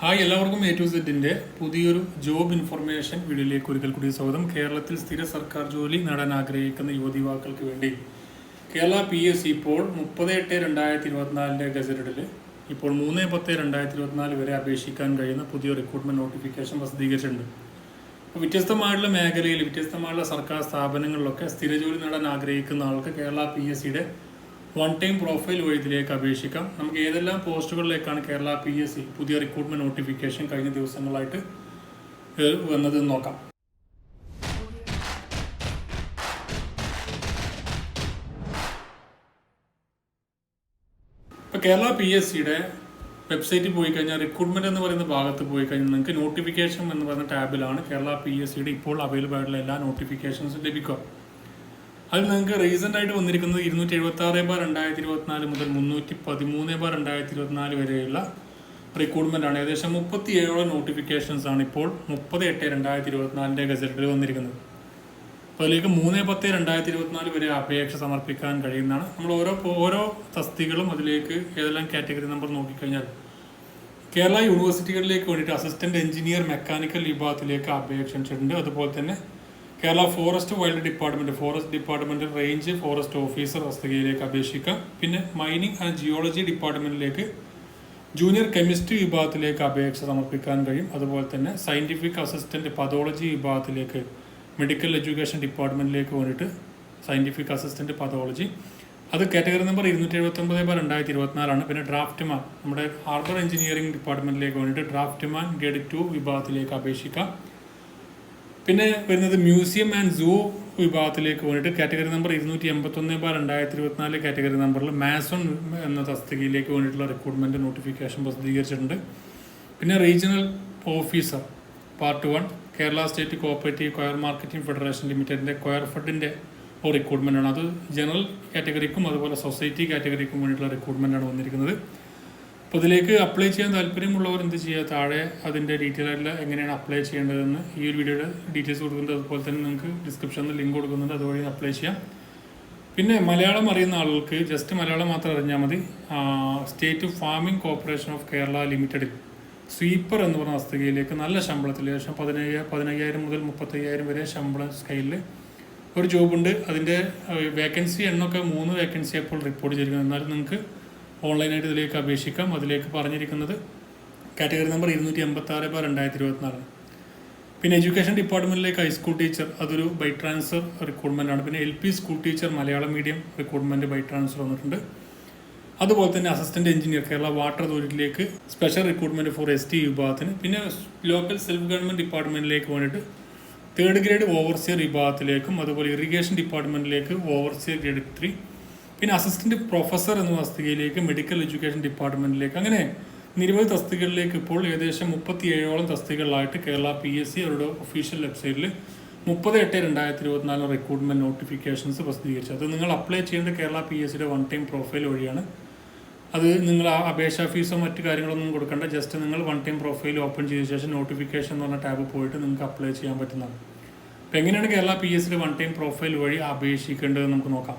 Hi എല്ലാവർക്കും A to സെറ്റിന്റെ പുതിയൊരു ജോബ് ഇൻഫർമേഷൻ വീഡിയോയിലേക്ക് ഒരിക്കൽ കൂടി സ്വാഗതം. കേരളത്തിൽ സ്ഥിര സർക്കാർ ജോലി നേടാൻ ആഗ്രഹിക്കുന്ന യുവതി യുവാക്കൾക്ക് വേണ്ടി. കേരള പി എസ് ഇപ്പോൾ മുപ്പത് എട്ട് രണ്ടായിരത്തി ഇരുപത്തിനാലിന്റെ ഗസറ്റഡിൽ ഇപ്പോൾ മൂന്ന് പത്ത് രണ്ടായിരത്തി ഇരുപത്തിനാല് വരെ അപേക്ഷിക്കാൻ കഴിയുന്ന പുതിയ റിക്രൂട്ട്മെന്റ് നോട്ടിഫിക്കേഷൻ പ്രസിദ്ധീകരിച്ചിട്ടുണ്ട്. അപ്പോൾ വ്യത്യസ്തമായിട്ടുള്ള മേഖലയിൽ വ്യത്യസ്തമായിട്ടുള്ള സർക്കാർ സ്ഥാപനങ്ങളിലൊക്കെ സ്ഥിര ജോലി നേടാൻ ആഗ്രഹിക്കുന്ന ആൾക്ക് കേരള പി എസ് സിയുടെ വൺ ടൈം പ്രൊഫൈൽ വഴി ഇതിലേക്ക് അപേക്ഷിക്കാം. നമുക്ക് ഏതെല്ലാം പോസ്റ്റുകളിലേക്കാണ് കേരള പി എസ് സി പുതിയ റിക്രൂട്ട്മെന്റ് നോട്ടിഫിക്കേഷൻ കഴിഞ്ഞ ദിവസങ്ങളായിട്ട് വന്നത് നോക്കാം. ഇപ്പോൾ കേരള പി എസ് സിയുടെ വെബ്സൈറ്റിൽ പോയി കഴിഞ്ഞാൽ റിക്രൂട്ട്മെന്റ് എന്ന് പറയുന്ന ഭാഗത്ത് പോയി കഴിഞ്ഞാൽ നിങ്ങൾക്ക് നോട്ടിഫിക്കേഷൻ എന്ന് പറയുന്ന ടാബിലാണ് കേരള പി എസ് സിയുടെ ഇപ്പോൾ അവൈലബിൾ ആയിട്ടുള്ള എല്ലാ നോട്ടിഫിക്കേഷൻസും ലഭിക്കുക. അതിൽ നിങ്ങൾക്ക് റീസെന്റ് ആയിട്ട് വന്നിരിക്കുന്നത് ഇരുന്നൂറ്റി എഴുപത്തി ആറ് ബാർ രണ്ടായിരത്തി ഇരുപത്തിനാല് മുതൽ മുന്നൂറ്റി പതിമൂന്ന് ബാർ രണ്ടായിരത്തി ഇരുപത്തിനാല് വരെയുള്ള റിക്രൂട്ട്മെന്റ് ആണ്. ഏകദേശം മുപ്പത്തി ഏഴോളം നോട്ടിഫിക്കേഷൻസ് ആണ് ഇപ്പോൾ മുപ്പത് എട്ട് രണ്ടായിരത്തി ഇരുപത്തിനാലിന്റെ ഗസറ്റിൽ വന്നിരിക്കുന്നത്. അപ്പോൾ അതിലേക്ക് മൂന്ന് പത്ത് രണ്ടായിരത്തി ഇരുപത്തിനാല് വരെ അപേക്ഷ സമർപ്പിക്കാൻ കഴിയുന്നതാണ്. നമ്മൾ ഓരോ ഓരോ തസ്തികളും അതിലേക്ക് ഏതെല്ലാം കാറ്റഗറി നമ്പർ നോക്കിക്കഴിഞ്ഞാൽ കേരള യൂണിവേഴ്സിറ്റികളിലേക്ക് വേണ്ടിയിട്ട് അസിസ്റ്റന്റ് എഞ്ചിനീയർ മെക്കാനിക്കൽ വിഭാഗത്തിലേക്ക് അപേക്ഷ അതുപോലെ തന്നെ Kerala forest wild department forest department range forest officer തസ്തികയിലേക്ക് അപേക്ഷിക്കാം. പിന്നെ മൈനിങ് ആൻഡ് ജിയോളജി ഡിപ്പാർട്ട്മെന്റിലേക്ക് ജൂനിയർ കെമിസ്ട്രി വിഭാഗത്തിലേക്ക് അപേക്ഷ സമർപ്പിക്കാൻ കഴിയും. അതുപോലെ തന്നെ സയന്റിഫിക് അസിസ്റ്റന്റ് പതോളജി വിഭാഗത്തിലേക്ക് മെഡിക്കൽ എഡ്യൂക്കേഷൻ ഡിപ്പാർട്ട്മെന്റിലേക്ക് വേണ്ടിയിട്ട് സയന്റിഫിക് അസിസ്റ്റന്റ് പതോളജി അത് കാറ്റഗറി നമ്പർ ഇരുന്നൂറ്റി എഴുപത്തി ഒമ്പത് ബാർ രണ്ടായിരത്തി ഇരുപത്തിനാലാണ് പിന്നെ ഡ്രാഫ്റ്റ്മാൻ നമ്മുടെ ഹാർബർ എഞ്ചിനീയറിംഗ് ഡിപ്പാർട്ട്മെന്റിലേക്ക് വേണ്ടിയിട്ട് ഡ്രാഫ്റ്റ്മാൻ ഗഡ് ടു വിഭാഗത്തിലേക്ക് അപേക്ഷിക്കാം. പിന്നെ വരുന്നത് മ്യൂസിയം ആൻഡ് സൂ വിഭാഗത്തിലേക്ക് വേണ്ടിട്ട് കാറ്റഗറി നമ്പർ ഇരുന്നൂറ്റി എൺപത്തൊന്ന് ബാർ രണ്ടായിരത്തി ഇരുപത്തിനാല് കാറ്റഗറി നമ്പറിൽ മാസോൺ എന്ന തസ്തികയിലേക്ക് വേണ്ടിയിട്ടുള്ള റിക്രൂട്ട്മെന്റ് നോട്ടിഫിക്കേഷൻ പ്രസിദ്ധീകരിച്ചിട്ടുണ്ട്. പിന്നെ regional officer part one Kerala state cooperative coir marketing federation ലിമിറ്റഡിന്റെ കൊയർ ഒരു റിക്രൂട്ട്മെന്റ് ആണ്. അത് ജനറൽ കാറ്റഗറിക്കും അതുപോലെ സൊസൈറ്റി കാറ്റഗറിക്കും വേണ്ടിയിട്ടുള്ള റിക്രൂട്ട്മെന്റ് ആണ് വന്നിരിക്കുന്നത്. അപ്പോൾ ഇതിലേക്ക് അപ്ലൈ ചെയ്യാൻ താല്പര്യമുള്ളവർ എന്ത് ചെയ്യുക? താഴെ അതിന്റെ ഡീറ്റെയിൽ ആയിട്ടുള്ള എങ്ങനെയാണ് അപ്ലൈ ചെയ്യേണ്ടതെന്ന് ഈ ഒരു വീഡിയോയുടെ ഡീറ്റെയിൽസ് കൊടുക്കുന്നുണ്ട് അതുപോലെ തന്നെ നിങ്ങൾക്ക് ഡിസ്ക്രിപ്ഷനിൽ ലിങ്ക് കൊടുക്കുന്നുണ്ട് അതുവഴി അപ്ലൈ ചെയ്യാം. പിന്നെ മലയാളം അറിയുന്ന ആളുകൾക്ക് ജസ്റ്റ് മലയാളം മാത്രം അറിഞ്ഞാൽ മതി. State farming corporation of Kerala ലിമിറ്റഡിൽ സ്വീപ്പർ എന്ന് പറഞ്ഞ തസ്തികയിലേക്ക് നല്ല ശമ്പളത്തിൽ ഏകദേശം പതിനയ്യ പതിനയ്യായിരം മുതൽ മുപ്പത്തയ്യായിരം വരെ ശമ്പള സ്കെയിലിൽ ഒരു ജോബുണ്ട് അതിന്റെ വേക്കൻസി എണ്ണമൊക്കെ മൂന്ന് വേക്കൻസി അപ്പോൾ റിപ്പോർട്ട് ചെയ്തിരിക്കുന്നത് എന്നാലും നിങ്ങൾക്ക് ഓൺലൈനായിട്ട് ഇതിലേക്ക് അപേക്ഷിക്കാം. അതിലേക്ക് പറഞ്ഞിരിക്കുന്നത് കാറ്റഗറി നമ്പർ ഇരുന്നൂറ്റി എൺപത്തി ആറ് ബാർ രണ്ടായിരത്തി ഇരുപത്തിനാല് പിന്നെ എഡ്യൂക്കേഷൻ ഡിപ്പാർട്ട്മെന്റിലേക്ക് ഹൈസ്കൂൾ ടീച്ചർ അതൊരു ബൈ ട്രാൻസ്ഫർ റിക്രൂട്ട്മെന്റ് ആണ്. പിന്നെ L P school teacher Malayalam medium recruitment by transfer വന്നിട്ടുണ്ട്. അതുപോലെ തന്നെ assistant engineer Kerala water അതോറിറ്റിയിലേക്ക് special recruitment for S T വിഭാഗത്തിന്. പിന്നെ ലോക്കൽ സെൽഫ് ഗവൺമെന്റ് ഡിപ്പാർട്ട്മെന്റിലേക്ക് വേണ്ടിയിട്ട് തേർഡ് ഗ്രേഡ് ഓവർസിയർ വിഭാഗത്തിലേക്കും അതുപോലെ ഇറിഗേഷൻ ഡിപ്പാർട്ട്മെന്റിലേക്ക് ഓവർസിയർ ഗ്രേഡ് ത്രീ പിന്നെ അസിസ്റ്റന്റ് പ്രൊഫസർ എന്ന തസ്തികയിലേക്ക് മെഡിക്കൽ എഡ്യൂക്കേഷൻ ഡിപ്പാർട്ട്മെന്റിലേക്ക് അങ്ങനെ നിരവധി തസ്തികകളിലേക്ക് ഇപ്പോൾ ഏകദേശം മുപ്പത്തി ഏഴോളം തസ്തികകളിലായിട്ട് കേരള പി എസ് സി അവരുടെ ഒഫീഷ്യൽ വെബ്സൈറ്റിൽ മുപ്പത് എട്ട് രണ്ടായിരത്തി ഇരുപത്തിനാല് റിക്രൂട്ട്മെന്റ് നോട്ടിഫിക്കേഷൻസ് പ്രസിദ്ധീകരിച്ചു. അത് നിങ്ങൾ അപ്ലൈ ചെയ്യേണ്ട കേരള പി എസ് സിയുടെ വൺ ടൈം പ്രൊഫൈൽ വഴിയാണ്. അത് നിങ്ങൾ അപേക്ഷാ ഫീസോ മറ്റു കാര്യങ്ങളൊന്നും കൊടുക്കേണ്ട. ജസ്റ്റ് നിങ്ങൾ വൺ ടൈം പ്രൊഫൈൽ ഓപ്പൺ ചെയ്ത ശേഷം നോട്ടിഫിക്കേഷൻ എന്ന് പറഞ്ഞ ടാബ് പോയിട്ട് നിങ്ങൾക്ക് അപ്ലൈ ചെയ്യാൻ പറ്റുന്നതാണ്. അപ്പോൾ എങ്ങനെയാണ് കേരള പി എസ് സിയുടെ വൺ ടൈം പ്രൊഫൈൽ വഴി അപേക്ഷിക്കേണ്ടത് നമുക്ക് നോക്കാം.